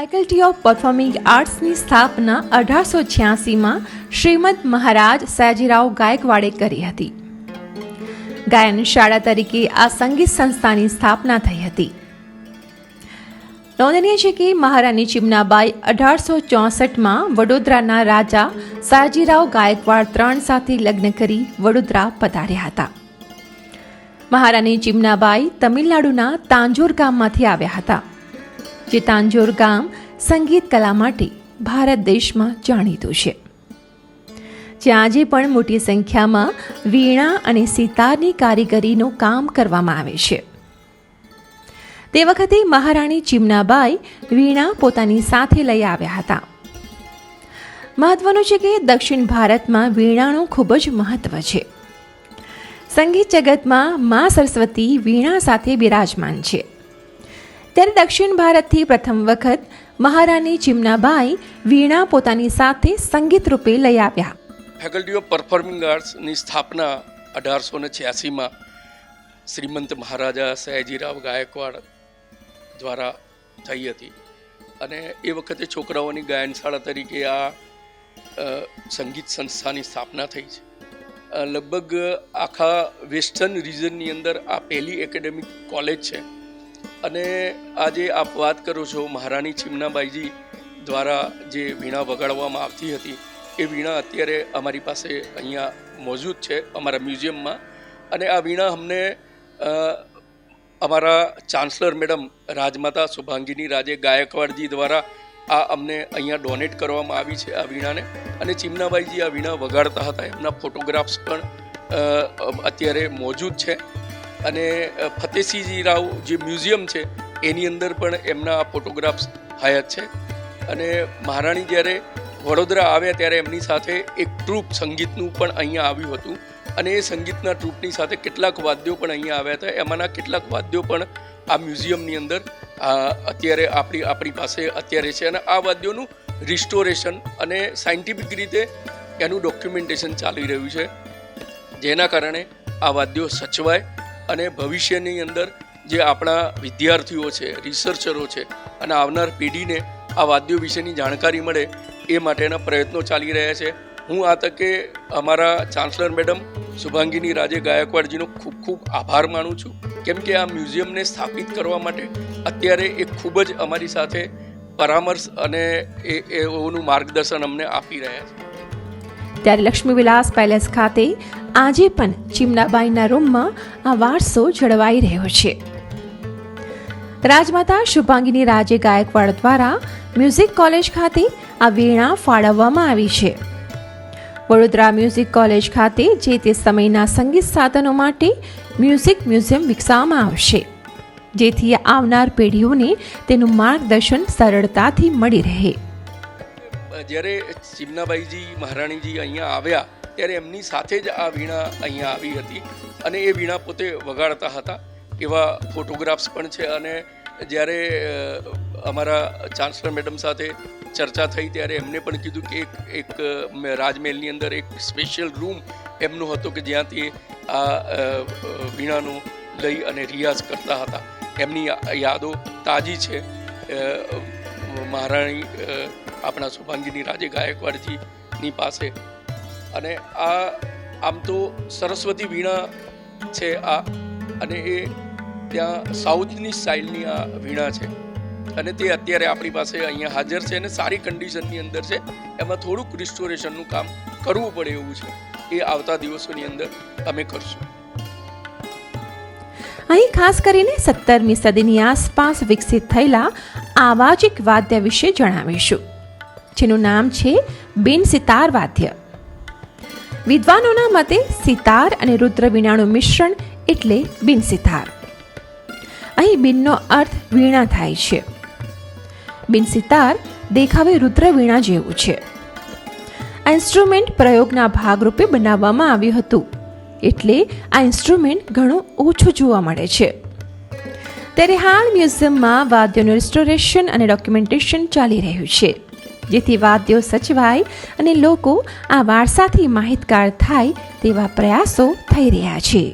Faculty of performing આર્ટ્સની સ્થાપના અઢારસો છ્યાસીમાં શ્રીમદ મહારાજ સયાજીરાવ ગાયકવાડે કરી હતી. ગાયન શાળા તરીકે આ સંગીત સંસ્થાની સ્થાપના થઈ હતી. નોંધનીય છે કે મહારાણી ચિમનાબાઈ અઢારસો ચોસઠમાં વડોદરાના રાજા સયાજીરાવ ગાયકવાડ ત્રણ સાથે લગ્ન કરી વડોદરા પધાર્યા હતા. મહારાણી ચિમનાબાઈ તમિલનાડુના તાંજોર ગામમાંથી આવ્યા હતા. જે તાંજોર ગામ સંગીત કલા માટે ભારત દેશમાં જાણીતું છે. જ્યાં આજે પણ મોટી સંખ્યામાં વીણા અને સિતારની કારીગરીનું કામ કરવામાં આવે છે. તે વખતે મહારાણી ચિમનાબાઈ વીણા પોતાની સાથે લઈ આવ્યા હતા. મહત્વનું છે કે દક્ષિણ ભારતમાં વીણાનું ખૂબ જ મહત્વ છે. સંગીત જગતમાં મા સરસ્વતી વીણા સાથે બિરાજમાન છે. ત્યારે દક્ષિણ ભારતથી પ્રથમ વખત મહારાણી ચિમનાબાઈ વીણા પોતાની સાથે સંગીત રૂપે લઈ આવ્યા. ફેકલ્ટી ઓફ પરફોર્મિંગ આર્ટ્સની સ્થાપના અઢારસો ને છ્યાસીમાં શ્રીમંત મહારાજા સયાજીરાવ ગાયકવાડ દ્વારા થઈ હતી. અને એ વખતે છોકરાઓની ગાયનશાળા તરીકે આ સંગીત સંસ્થાની સ્થાપના થઈ છે. લગભગ આખા વેસ્ટર્ન રિજનની અંદર આ પહેલી એકેડેમિક કોલેજ છે. અને આજે આપ વાત કરો છો મહારાણી ચિમનાબાઈજી દ્વારા જે વીણા વગાડવામાં આવતી હતી, એ વીણા અત્યારે અમારી પાસે અહીંયા મોજૂદ છે, અમારા મ્યુઝિયમમાં. અને આ વીણા અમને અમારા ચાન્સલર મેડમ રાજમાતા શુભાંગીની રાજે ગાયકવાડજી દ્વારા આ અમને અહીંયા ડોનેટ કરવામાં આવી છે આ વીણાને. અને ચિમનાબાઈજી આ વીણા વગાડતા હતા, એમના ફોટોગ્રાફ્સ પણ અત્યારે મોજૂદ છે. અને અ, ફતેસિંહજી રાવ જે મ્યુઝિયમ છે એની અંદર પણ એમના ફોટોગ્રાફ્સ હયાત છે. અને મહારાણી જ્યારે વડોદરા આવ્યા ત્યારે એમની સાથે એક ટ્રુપ સંગીતનું પણ અહીંયા આવ્યું હતું. અને એ સંગીતના ટ્રુપની સાથે કેટલાક વાદ્યો પણ અહીંયા આવ્યા હતા. એમાંના કેટલાક વાદ્યો પણ આ મ્યુઝિયમની અંદર અત્યારે આપણી આપણી પાસે અત્યારે છે. અને આ વાદ્યોનું રિસ્ટોરેશન અને સાયન્ટિફિક રીતે એનું ડોક્યુમેન્ટેશન ચાલી રહ્યું છે. જેના કારણે આ વાદ્યો સચવાય અને ભવિષ્યની અંદર જે આપણા વિદ્યાર્થીઓ છે રિસર્ચરો છે અને આવનાર પેઢીને આ વાદ્યો વિશેની જાણકારી મળે એ માટેના પ્રયત્નો ચાલી રહ્યા છે. હું આ તકે અમારા ચાન્સલર મેડમ શુભાંગીની રાજે ગાયકવાડજીનો ખૂબ ખૂબ આભાર માનું છું. કેમ કે આ મ્યુઝિયમને સ્થાપિત કરવા માટે અત્યારે એ ખૂબ જ અમારી સાથે પરામર્શ અને એ, એઓનું માર્ગદર્શન અમને આપી રહ્યા છે. ત્યારે લક્ષ્મીવિલાસ પેલેસ ખાતે આજે પણ ચિમનાબાઈના રૂમમાં આ વારસો જળવાઈ રહ્યો છે. રાજમાતા શુભાંગીની રાજે ગાયકવાડ દ્વારા મ્યુઝિક કોલેજ ખાતે આ વીણા ફાળવવામાં આવી છે. વડોદરા મ્યુઝિક કોલેજ ખાતે જે તે સમયના સંગીત સાધનો માટે મ્યુઝિક મ્યુઝિયમ વિકસાવવામાં આવશે. જેથી આવનાર પેઢીઓને તેનું માર્ગદર્શન સરળતાથી મળી રહે. જ્યારે ચિમનાબાઈજી, મહારાણીજી અહીંયા આવ્યા, ત્યારે એમની સાથે જ આ વીણા અહીંયા આવી હતી અને એ વીણા પોતે વગાડતા હતા. એવા ફોટોગ્રાફ્સ પણ છે અને જ્યારે અમારા ચાન્સલર મેડમ સાથે ચર્ચા થઈ ત્યારે એમને પણ કીધું કે એક એક રાજમહેલની અંદર એક સ્પેશિયલ રૂમ એમનો હતો કે જ્યાં તે આ વીણાનું લઈ અને રિયાઝ કરતા હતા. એમની યાદો તાજી છે. મહારાણી આપણા શુભાંગીની રાજે ગાયકવાડજીની પાસે. અને આ આમ તો સરસ્વતી વીણા છે આ, અને એ ત્યાં સાઉથની સ્ટાઇલની આ વીણા છે. અને તે અત્યારે આપણી પાસે અહીંયા હાજર છે અને સારી કન્ડિશનની અંદર છે. એમાં થોડુંક રિસ્ટોરેશનનું કામ કરવું પડે એવું છે. એ આવતા દિવસોની અંદર અમે કરશું. અહીં ખાસ કરીને સત્તરમી સદીની આસપાસ વિકસિત થયેલા આવા જ એક વાદ્ય વિશે જણાવીશું. જેનું નામ છે બિન સિતાર વાદ્ય. વિદ્વાનોના મતે સિતાર અને રુદ્રવીણાનું મિશ્રણ એટલે બિન સિતાર. અહીં બિનનો અર્થ વીણા થાય છે. બિન સિતાર દેખાવે રુદ્રવીણા જેવું છે. આ ઇન્સ્ટ્રુમેન્ટ પ્રયોગના ભાગરૂપે બનાવવામાં આવ્યું હતું. એટલે આ ઇન્સ્ટ્રુમેન્ટ ઘણું ઓછું જોવા મળે છે. ત્યારે હાલ મ્યુઝિયમમાં વાદ્યોનું રિસ્ટોરેશન અને ડોક્યુમેન્ટેશન ચાલી રહ્યું છે. જેથી વાદ્યો સચવાય અને લોકો આ વારસાથી માહિતગાર થાય તેવા પ્રયાસો થઈ રહ્યા છે.